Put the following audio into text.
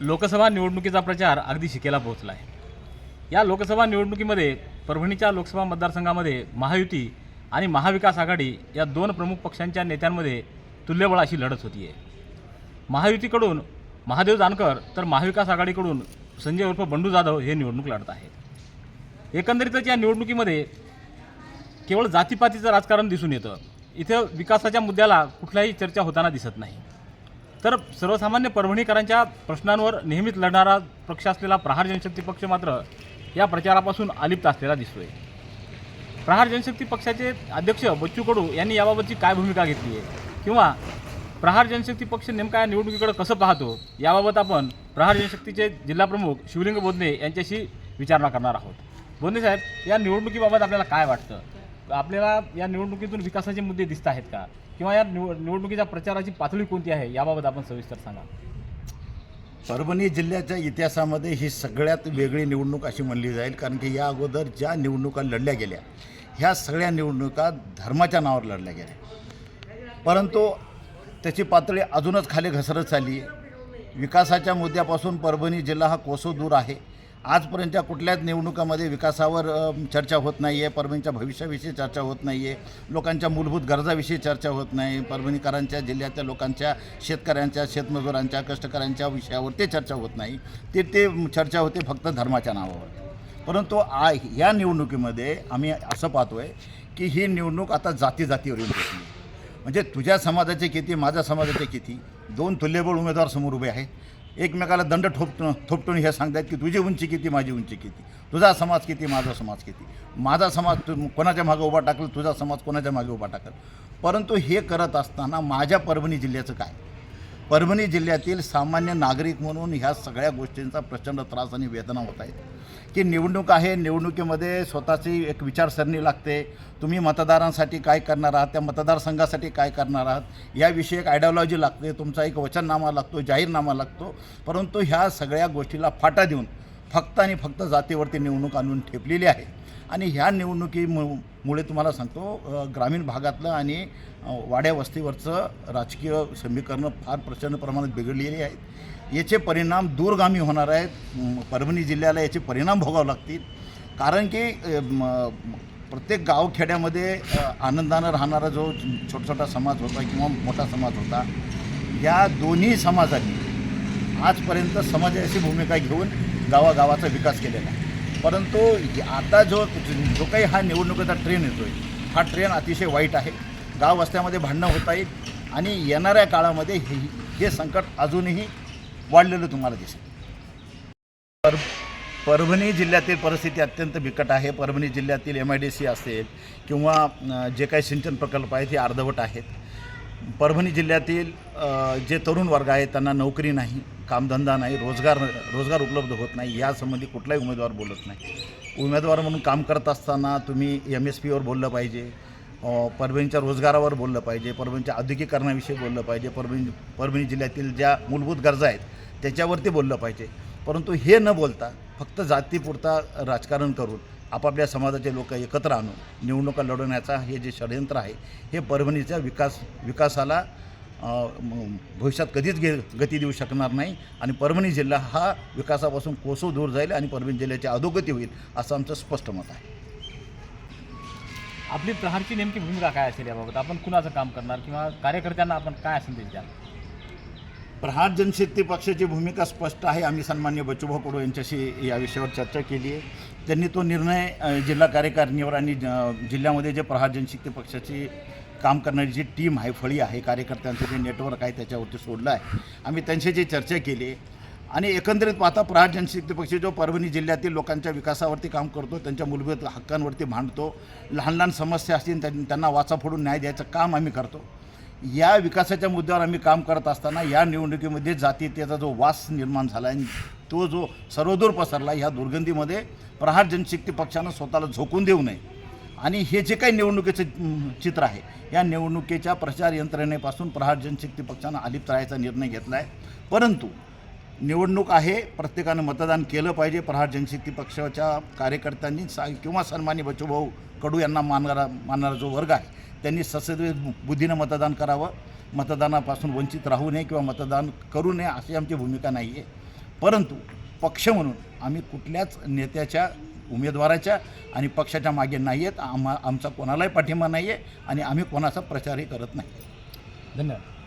लोकसभा निवडणुकीचा प्रचार अगदी शिकेला पोहोचला आहे या लोकसभा निवडणुकीमध्ये परभणीच्या लोकसभा मतदारसंघामध्ये महायुती आणि महाविकास आघाडी या दोन प्रमुख पक्षांच्या नेत्यांमध्ये तुल्यबळ अशी लढत होती आहे महायुतीकडून महादेव जानकर तर महाविकास आघाडीकडून संजय उर्फ बंडू जाधव हे निवडणूक लढत आहेत. एकंदरीतच या निवडणुकीमध्ये केवळ जातीपातीचं राजकारण दिसून येतं. इथं विकासाच्या मुद्द्याला कुठल्याही चर्चा होताना दिसत नाही. तर सर्वसामान्य परभणीकरांच्या प्रश्नांवर नेहमीच लढणारा पक्ष असलेला प्रहार जनशक्ती पक्ष मात्र या प्रचारापासून अलिप्त असलेला दिसतोय. प्रहार जनशक्ती पक्षाचे अध्यक्ष बच्चू कडू यांनी याबाबतची काय भूमिका घेतली आहे? किंवा प्रहार जनशक्ती पक्ष नेमका या निवडणुकीकडे कसं पाहतो? याबाबत आपण प्रहार जनशक्तीचे जिल्हाप्रमुख शिवलिंग बोधने यांच्याशी विचारणा करणार आहोत. बोधने साहेब या निवडणुकीबाबत आपल्याला काय वाटतं? आपल्याला या निवडणुकीतून विकासाचे मुद्दे दिसत आहेत का? किंवा या निव निवडणुकीच्या प्रचाराची पातळी कोणती आहे याबाबत आपण सविस्तर सांगा. परभणी जिल्ह्याच्या इतिहासामध्ये ही सगळ्यात वेगळी निवडणूक अशी म्हणली जाईल कारण की या अगोदर ज्या निवडणुका लढल्या गेल्या ह्या सगळ्या निवडणुका धर्माच्या नावावर लढल्या गेल्या. परंतु त्याची पातळी अजूनच खाली घसरत चालली आहे. विकासाच्या मुद्द्यापासून परभणी जिल्हा हा कोसो दूर आहे. आजपर्यंतच्या कुठल्याच निवडणुकामध्ये विकासावर चर्चा होत नाही आहे परभणीच्या भविष्याविषयी चर्चा होत नाही आहे लोकांच्या मूलभूत गरजाविषयी चर्चा होत नाही. परभणीकरांच्या जिल्ह्यातल्या लोकांच्या शेतकऱ्यांच्या शेतमजुरांच्या कष्टकऱ्यांच्या विषयावर ते चर्चा होत नाही. ते ते चर्चा होते फक्त धर्माच्या नावावर. परंतु आ या निवडणुकीमध्ये आम्ही असं पाहतो आहे की ही निवडणूक आता जाती जातीवर येऊन म्हणजे तुझ्या समाजाचे किती माझ्या समाजाचे किती दोन तुल्यबळ उमेदवार समोर उभे आहे एकमेकाला दंड ठोपटून थोपटून हे सांगतात की तुझी उंची किती माझी उंची किती? तुझा समाज किती माझा समाज किती? माझा समाज तू कोणाच्या मागे उभा टाकल तुझा समाज कोणाच्या मागे उभा टाकल? परंतु हे करत असताना माझ्या परभणी जिल्ह्याचं काय? परभणी जिल्ह्यातील सामान्य नागरिक म्हणून ह्या सगळ्या गोष्टींचा प्रचंड त्रास आणि वेदना होत आहेत. की निवडणूक आहे निवडणुकीमध्ये स्वतःची एक विचारसरणी लागते. तुम्ही मतदारांसाठी काय करणार आहात त्या मतदारसंघासाठी काय करणार आहात याविषयी एक आयडिओलॉजी लागते तुमचा एक वचननामा लागतो जाहीरनामा लागतो. परंतु ह्या सगळ्या गोष्टीला फाटा देऊन फक्त आणि फक्त जातीवरती निवडणूक आणून ठेपलेली आहे. आणि ह्या निवडणुकीमुळे मुळे तुम्हाला सांगतो ग्रामीण भागातलं आणि वाड्या वस्तीवरचं राजकीय समीकरणं फार प्रचंड प्रमाणात बिघडलेली आहेत. याचे परिणाम दूरगामी होणार आहेत. परभणी जिल्ह्याला याचे परिणाम भोगावे लागतील. कारण की म, प्रत्येक गावखेड्यामध्ये आनंदानं राहणारा जो छोटा छोटा समाज होता किंवा मोठा समाज होता या दोन्ही समाजांनी आजपर्यंत समाजाची भूमिका घेऊन गावागावाचा विकास केलेला आहे. परंतु आता जो जो काही हा निवडणुकीचा ट्रेन येतो आहे हा ट्रेन अतिशय वाईट आहे. गाव वस्त्यामध्ये भांडणं होत आहेत आणि येणाऱ्या काळामध्ये हे हे संकट अजूनही वाढलेलं तुम्हाला दिसेल. पर परभणी जिल्ह्यातील परिस्थिती अत्यंत बिकट आहे. परभणी जिल्ह्यातील एम आय डी सी असेल किंवा जे काही सिंचन प्रकल्प आहेत ते अर्धवट आहेत. परभणी जिल्ह्यातील जे तरुण वर्ग आहेत त्यांना नोकरी नाही कामधंदा नाही रोजगार रोजगार उपलब्ध होत नाही यासंबंधी कुठलाही उमेदवार बोलत नाही. उमेदवार म्हणून काम करत असताना तुम्ही एम एस पीवर बोललं पाहिजे परभणीच्या रोजगारावर बोललं पाहिजे परभणीच्या औद्योगिकरणाविषयी बोललं पाहिजे परभणी परभणी जिल्ह्यातील ज्या मूलभूत गरजा आहेत त्याच्यावरती बोललं पाहिजे. परंतु हे न बोलता फक्त जातीपुरता राजकारण करून आपापल्या समाजाचे लोक एकत्र आणून निवडणुका लढवण्याचा हे जे षडयंत्र आहे हे परभणीच्या विकास विकासाला भविष्यात कधीच गे गती देऊ शकणार नाही आणि परभणी जिल्हा हा विकासापासून कोसो दूर जाईल आणि परभणी जिल्ह्याची अधोगती होईल असं आमचं स्पष्ट मत आहे. आपली प्रहारची नेमकी भूमिका काय असेल याबाबत? आपण कुणाचं काम करणार किंवा कार्यकर्त्यांना आपण काय संदेश द्याल? प्रहार जनशक्ती पक्षाची भूमिका स्पष्ट आहे. आम्ही सन्मान्य बच्चूभाऊ कडू यांच्याशी या विषयावर चर्चा केली आहे. त्यांनी तो निर्णय जिल्हा कार्यकारिणीवर आणि ज- जिल्ह्यामध्ये जे प्रहार जनशक्ती पक्षाची काम करणारी जी टीम आहे फळी आहे कार्यकर्त्यांचं जे नेटवर्क आहे त्याच्यावरती सोडलं आहे. आम्ही त्यांच्याशी चर्चा केली आहे आणि एकंदरीत पाहता प्रहार जनशक्ती पक्ष जो परभणी जिल्ह्यातील लोकांच्या विकासावरती काम करतो त्यांच्या मूलभूत हक्कांवरती भांडतो लहान लहान समस्या असतील त्यां- त्यांना वाचा फोडून न्याय द्यायचं काम आम्ही करतो. या विकासाच्या मुद्द्यावर आम्ही काम करत असताना या निवडणुकीमध्ये जातीयतेचा जो वास निर्माण झाला आणि तो जो सर्वदूर पसरला ह्या दुर्गंधीमध्ये प्रहार जनशक्ती पक्षानं स्वतःला झोकून देऊ नये. आणि हे जे काही निवडणुकीचं चित्र आहे या निवडणुकीच्या प्रचार यंत्रणेपासून प्रहार जनशक्ती पक्षानं अलिप्त राहायचा निर्णय घेतला आहे परंतु निवडणूक आहे प्रत्येकानं मतदान केलं पाहिजे. प्रहार जनशक्ती पक्षाच्या कार्यकर्त्यांनी सा किंवा सन्मानी बच्चूभाऊ कडू यांना मानणारा मानणारा जो वर्ग आहे त्यांनी ससद बुद्धीनं मतदान करावं. मतदानापासून वंचित राहू नये किंवा मतदान करू नये अशी आमची भूमिका नाही आहे परंतु पक्ष म्हणून आम्ही कुठल्याच नेत्याच्या उमेदवाराच्या आणि पक्षाच्या मागे नाही आहेत आम्हा आमचा कोणालाही पाठिंबा नाही आहे आणि आम्ही कोणाचा प्रचारही करत नाही. धन्यवाद.